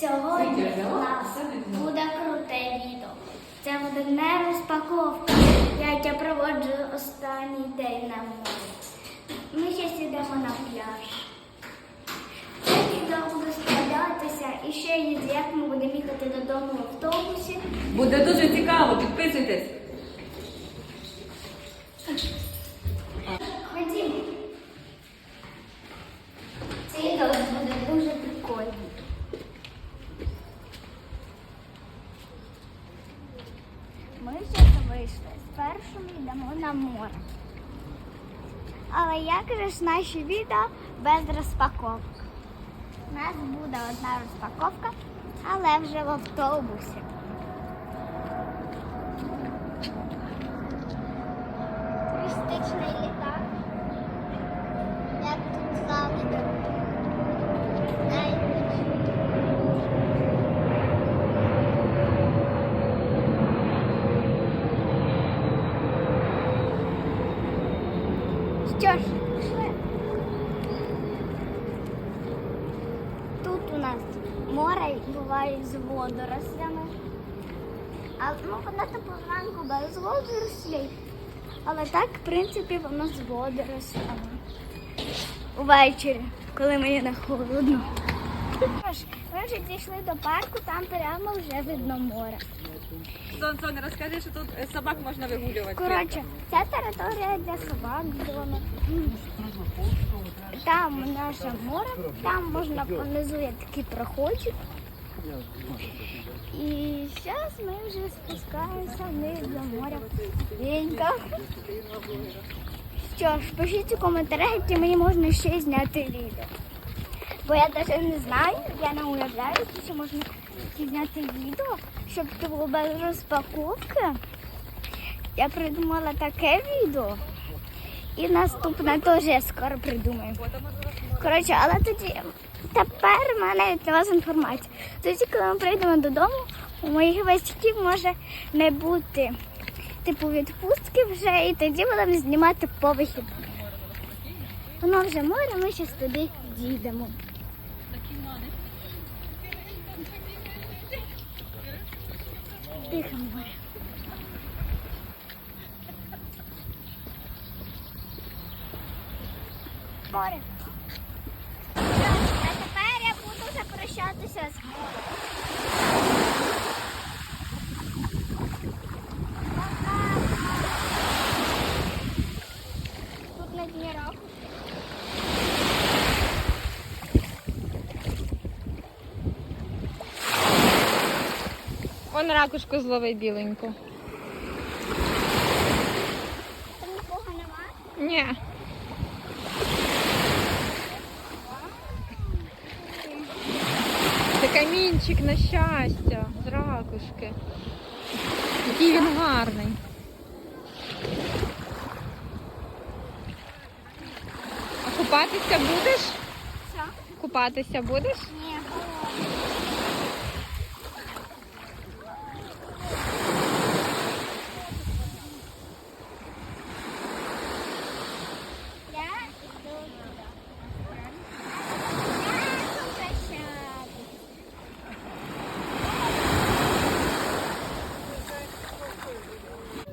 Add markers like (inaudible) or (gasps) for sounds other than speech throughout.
Сьогодні у нас буде круте відео. Це буде не розпаковка, як я проводжу останній день на морі. Ми зараз йдемо на пляж. Це відео буде складатися і ще є, як ми будемо їхати додому в автобусі. Буде дуже цікаво, підписуйтесь. Ходімо. Це відео буде дуже прикольно. Ми зараз вийшли. Спершу ми йдемо на море. Але як же ж наші відео без розпаковок? У нас буде одна розпаковка, але вже в автобусі. Туристичний літак. Тут завжди. Що ж, пішли. Тут у нас море буває з водорослями. А ну, воно типу зранку без водорослей. Але так, в принципі, воно з водорослями. Увечері, коли мені не холодно. Ми вже дійшли до парку, там прямо вже видно море. Сон, Сон, розкажи, що тут е, собак можна вигулювати. Коротше, ця територія для собак зона. Там наше море, там можна внизу є такий проходик. І зараз ми вже спускаємося вниз до моря. Вінька. Що ж, пишіть у коментарях, які мені можна ще зняти відео. Бо я навіть не знаю, я не уявляю, ще можна зняти відео, щоб це було без розпаковки. Я придумала таке відео. І наступне теж скоро придумаю. Коротше, але тоді тепер в мене для вас інформація. Тоді, коли ми прийдемо додому, у моїх батьків може не бути типу відпустки вже, і тоді будемо знімати по вихідних. Воно вже море, ми зараз туди дійдемо. Тихо море. Море. А тепер я буду вже прощатися з. Тут на дні рак. Он ракушку зловить біленьку. Там нікого немає. Ні. Це камінчик на щастя з ракушки. Який він гарний. А купатися будеш? Купатися будеш? Ні, Я йду туди. Я попрощатись.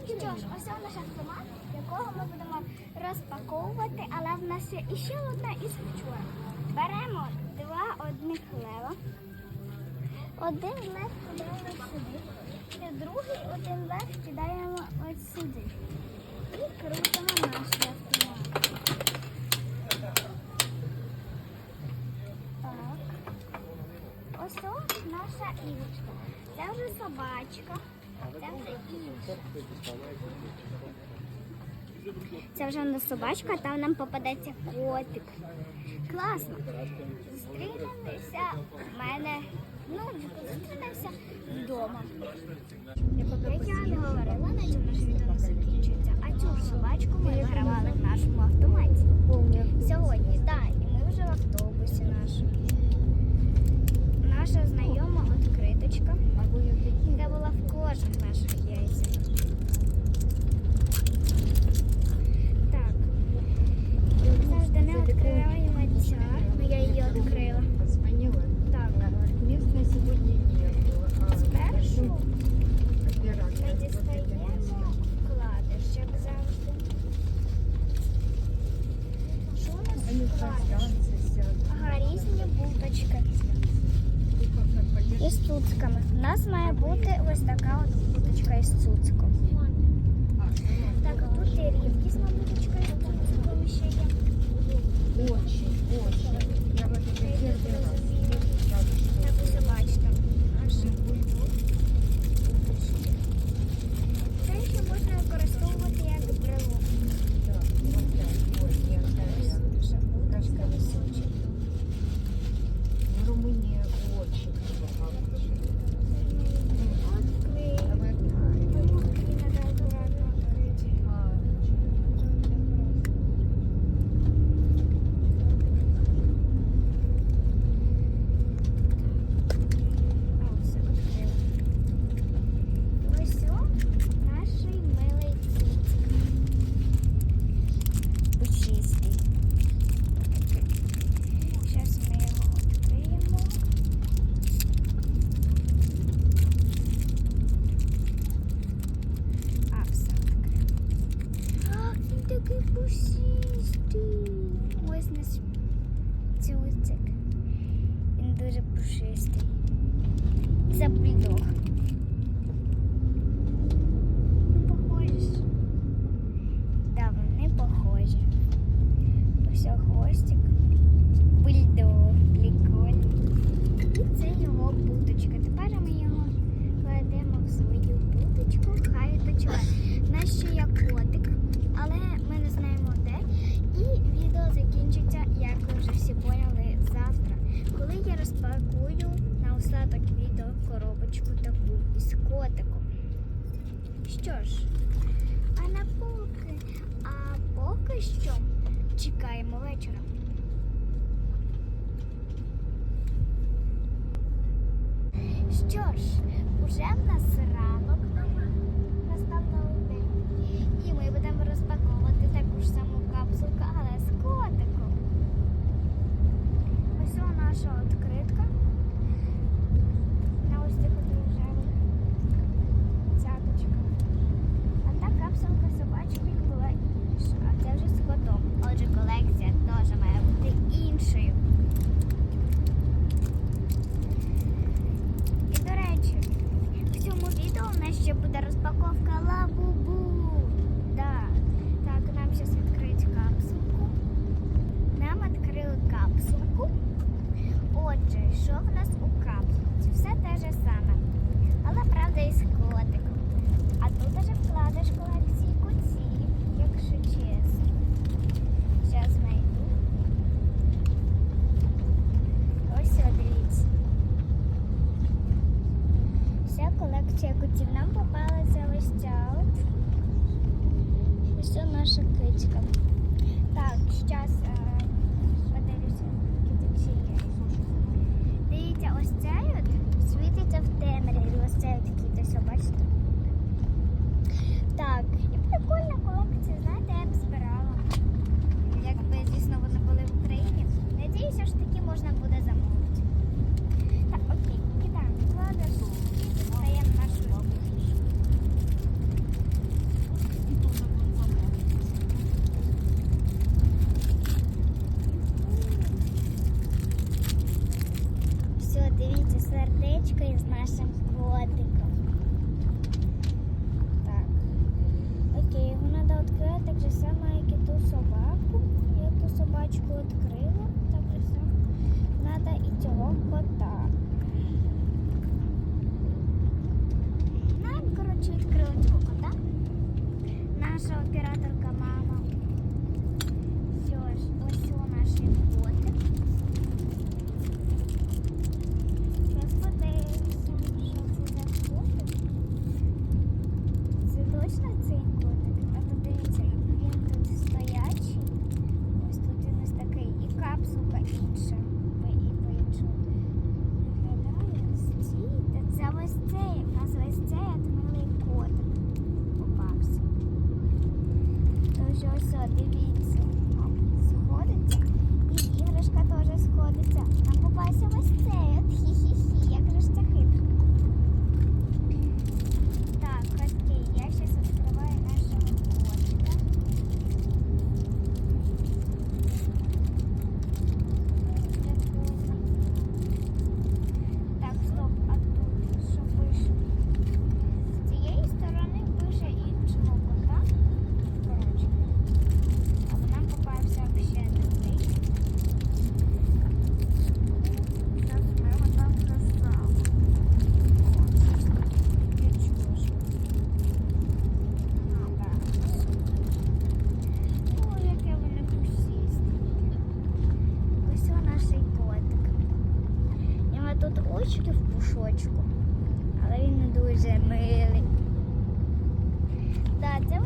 Що ж, ось наш автомат, якого ми будемо розпаковувати, але є іще одна із вчора. Беремо два одних лева. Один лев кидаємо сюди, і другий один лев кидаємо ось сюди. І крутимо наш. Так. Ось ось наша іграшка. Це вже собачка. Це вже інша. Це вже не собачка, там нам попадеться котик. Класно. Зустрінемося в мене. Ну, зустрінемося вдома. Як я не говорила, на цьому наше відео не закінчується. А цю собачку ми вигравали в нашому автоматі. Сьогодні, так, і ми вже в автобусі нашому. із цуцками. У нас має бути ось така от будочка із цуцком. Так, а тут є рідкісна будочка із цуциком ще є. Очі, очі. Я бачу, так усе. Це ще можна використовувати як брелок. вечора. Що ж, уже в нас ранок настав новий день. І ми будемо розпаковувати таку ж саму капсулку, але з. Ось у нашого з котиком. А тут вже вкладеш колекції куців, якщо чесно. Зараз знайду. Ось дивіться. Вся колекція кутів. Нам попалася ось ця от. Ось наша кичка. Так, зараз е, подивлюся, китичі є. Дивіться, ось цей. от світиться в темряві. Ось це такі то все, бачите? Так, і прикольна колекція, знаєте, я б збирала. Якби, звісно, вони були в Україні. же саме, як і ту собаку. Я ту собачку відкрила, так же саме треба і цього кота. Нам, коротше, відкрили цього кота. Наша операторка мама. sure, so maybe.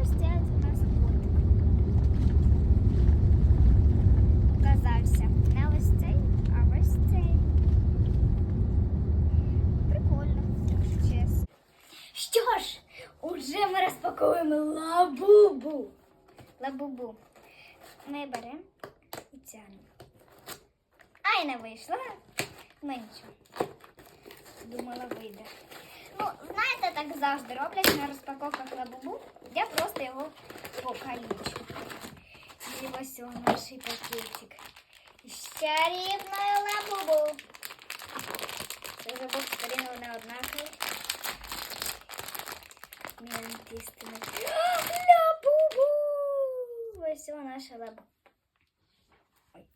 Це у нас кот. Оказався. Не ось цей, а ось цей. Прикольно, якщо чесно. Що ж, уже ми розпаковуємо лабубу. Лабубу. Ми беремо і тягнемо. Ай, не вийшло. Ну нічого. Думала, вийде. Ну, знаєте, так завжди роблять на розпаковках лабубу. Я просто його покалічу. І ось он наш пакетик. З чарівною лабубу. Це забув сторінку не однакові. Ментистина. (gasps) Лабубу! Ось о наша лабуба. Ой.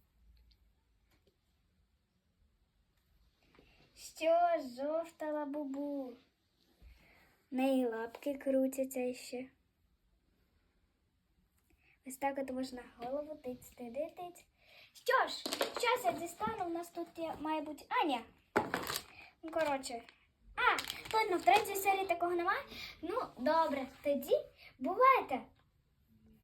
Що, жовта лабубу? Неї лапки крутяться ще. Ось так от можна голову тицьти, дитить. Що ж, зараз я дістану, у нас тут є, має бути Аня. Ну, коротше. А, ладно, в третій серії такого немає. Ну, добре, тоді бувайте.